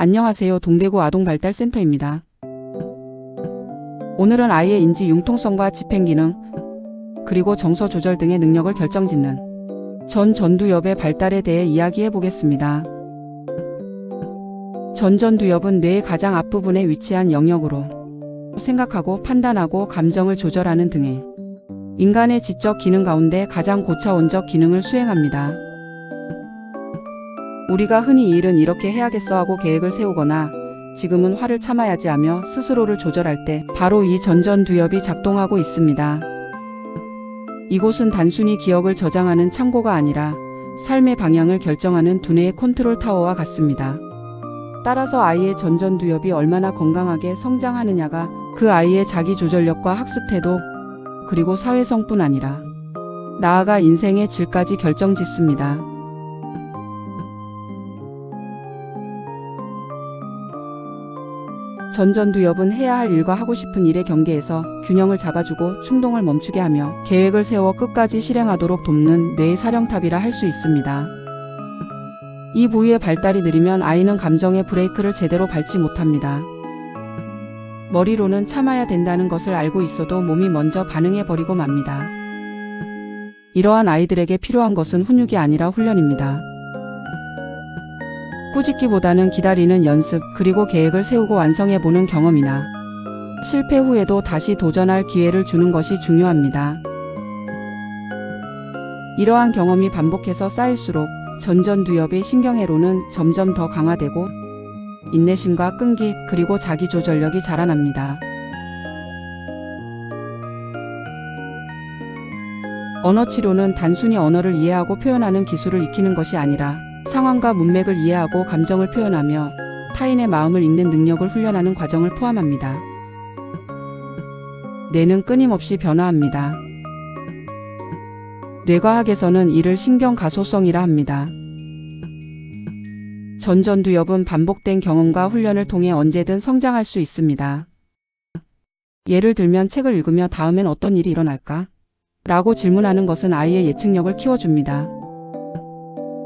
안녕하세요. 동대구 아동발달센터입니다. 오늘은 아이의 인지 융통성과 집행 기능, 그리고 정서 조절 등의 능력을 결정짓는 전 전두엽의 발달에 대해 이야기해 보겠습니다. 전전두엽은 뇌의 가장 앞부분에 위치한 영역으로 생각하고 판단하고 감정을 조절하는 등의 인간의 지적 기능 가운데 가장 고차원적 기능을 수행합니다. 우리가 흔히 이 일은 이렇게 해야겠어 하고 계획을 세우거나 지금은 화를 참아야지 하며 스스로를 조절할 때 바로 이 전전두엽이 작동하고 있습니다. 이곳은 단순히 기억을 저장하는 창고가 아니라 삶의 방향을 결정하는 두뇌의 컨트롤 타워와 같습니다. 따라서 아이의 전전두엽이 얼마나 건강하게 성장하느냐가 그 아이의 자기 조절력과 학습 태도 그리고 사회성뿐 아니라 나아가 인생의 질까지 결정짓습니다. 전전두엽은 해야 할 일과 하고 싶은 일의 경계에서 균형을 잡아주고 충동을 멈추게 하며 계획을 세워 끝까지 실행하도록 돕는 뇌의 사령탑이라 할 수 있습니다. 이 부위의 발달이 느리면 아이는 감정의 브레이크를 제대로 밟지 못합니다. 머리로는 참아야 된다는 것을 알고 있어도 몸이 먼저 반응해버리고 맙니다. 이러한 아이들에게 필요한 것은 훈육이 아니라 훈련입니다. 꾸짖기보다는 기다리는 연습, 그리고 계획을 세우고 완성해보는 경험이나 실패 후에도 다시 도전할 기회를 주는 것이 중요합니다. 이러한 경험이 반복해서 쌓일수록 전전두엽의 신경회로는 점점 더 강화되고 인내심과 끈기 그리고 자기조절력이 자라납니다. 언어 치료는 단순히 언어를 이해하고 표현하는 기술을 익히는 것이 아니라 상황과 문맥을 이해하고 감정을 표현하며 타인의 마음을 읽는 능력을 훈련하는 과정을 포함합니다. 뇌는 끊임없이 변화합니다. 뇌과학에서는 이를 신경가소성이라 합니다. 전전두엽은 반복된 경험과 훈련을 통해 언제든 성장할 수 있습니다. 예를 들면 책을 읽으며 다음엔 어떤 일이 일어날까? 라고 질문하는 것은 아이의 예측력을 키워줍니다.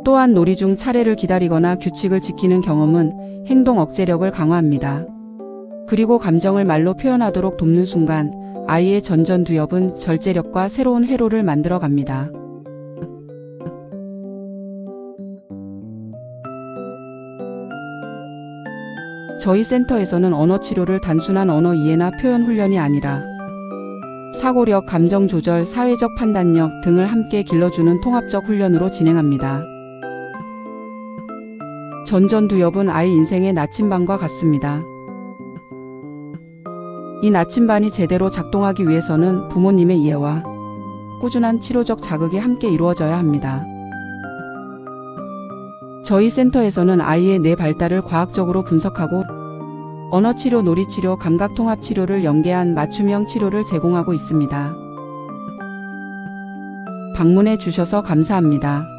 또한 놀이 중 차례를 기다리거나 규칙을 지키는 경험은 행동 억제력을 강화합니다. 그리고 감정을 말로 표현하도록 돕는 순간 아이의 전전두엽은 절제력과 새로운 회로를 만들어 갑니다. 저희 센터에서는 언어 치료를 단순한 언어 이해나 표현 훈련이 아니라 사고력, 감정 조절, 사회적 판단력 등을 함께 길러주는 통합적 훈련으로 진행합니다. 전전두엽은 아이 인생의 나침반과 같습니다. 이 나침반이 제대로 작동하기 위해서는 부모님의 이해와 꾸준한 치료적 자극이 함께 이루어져야 합니다. 저희 센터에서는 아이의 뇌 발달을 과학적으로 분석하고 언어치료, 놀이치료, 감각통합치료를 연계한 맞춤형 치료를 제공하고 있습니다. 방문해 주셔서 감사합니다.